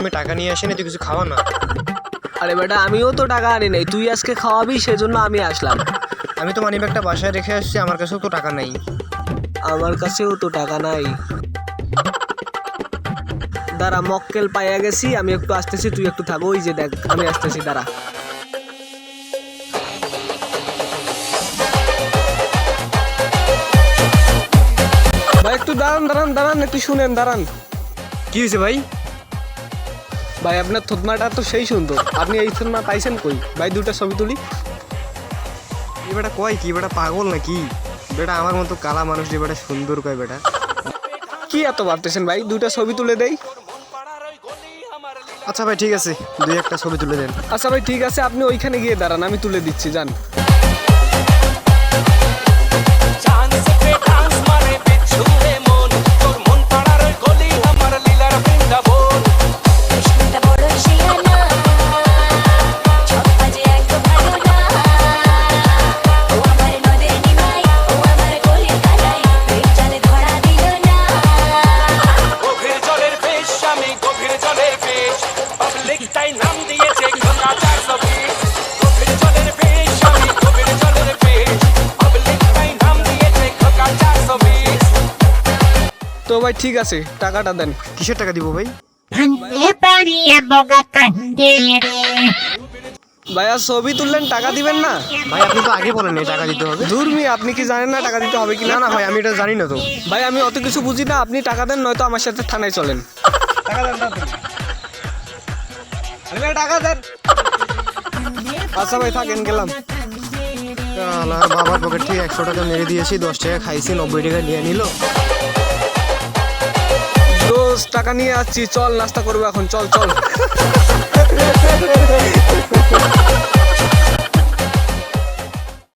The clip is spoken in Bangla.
আমি টাকা নিয়ে আসিনি তুই কিছু খাওয়া না। আরে বেটা আমিও তো টাকা আনি নাই তুই আজকে খাওয়াবি সেজন্য আমি আসলাম। আমি তো মানি ব্যাগটা বাসায় রেখে আসছি আমার কাছেও তো টাকা নেই। আমার কাছেও তো টাকা নাই। দাঁড়া মক্কেল পাইয়া গেছি আমি একটু আসতেছি তুই একটু থাকো ওই যে দেখ আমি আসতেছি দাঁড়া। ভাই একটু দাঁড়ান দাঁড়ান দাঁড়ান একটু শুনেন দাঁড়ান। কি হয়েছে ভাই? ভাই আপনার থতমাটা তো সেই সুন্দর। আপনি এই থতমা পাইছেন কই? ভাই দুটা ছবি তুলি। কি বেটা কয় কি? বেটা পাগল নাকি? বেটা আমার মতো কালা মানুষ যে বেটা সুন্দর কয় বেটা। কি এত ভাবতেছেন ভাই? দুটা ছবি তুলে দেই। আচ্ছা ভাই ঠিক আছে। দুই একটা ছবি তুলে দেন। আচ্ছা ভাই ঠিক আছে আপনি ওইখানে গিয়ে দাঁড়ান আমি তুলে দিচ্ছি যান। তো ভাই ঠিক আছে টাকাটা দেন। কিসের টাকা দিব ভাই. ভাইয়া ছবি তুললেন টাকা দিবেন না? ভাই আপনি তো আগে বলেন এই টাকা দিতে হবে। ধুরমি আপনি কি জানেন না টাকা দিতে হবে কি না না ভাই আমি এটা জানি না তো। ভাই আমি অত কিছু বুঝি না আপনি টাকা দেন নয়তো আমার সাথে থানায় চলেন। টাকা দেন আচ্ছা ভাই থাকেন গেলাম। বাবার পকেট থেকে একশো টাকা মেরে দিয়েছি দশ টাকা খাইছি নব্বই টাকা নিয়ে নিল। টাকা নিয়ে আসছি। চল নাস্তা করব এখন। চল চল।